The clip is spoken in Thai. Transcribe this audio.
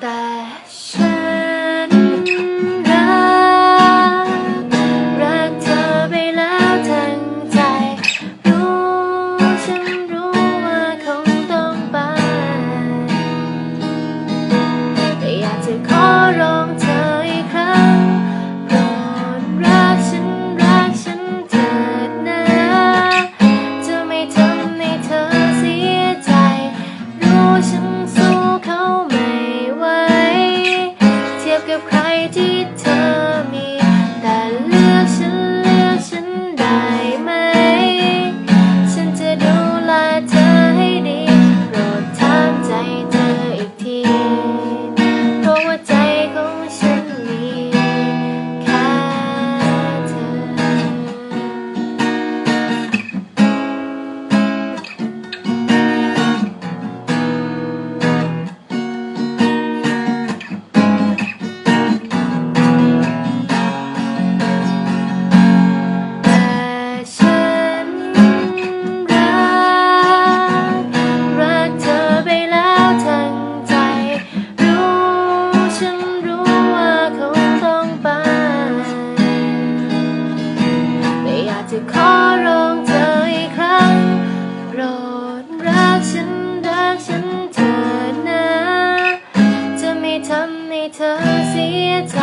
แต่ฉันรักรักเธอไปแล้วทั้งใจ รู้ฉันรู้ว่าคงต้องไป แต่อยากจะขอ กฉันรักฉันเธอนะ จะไม่ทำให้เธอเสียใจ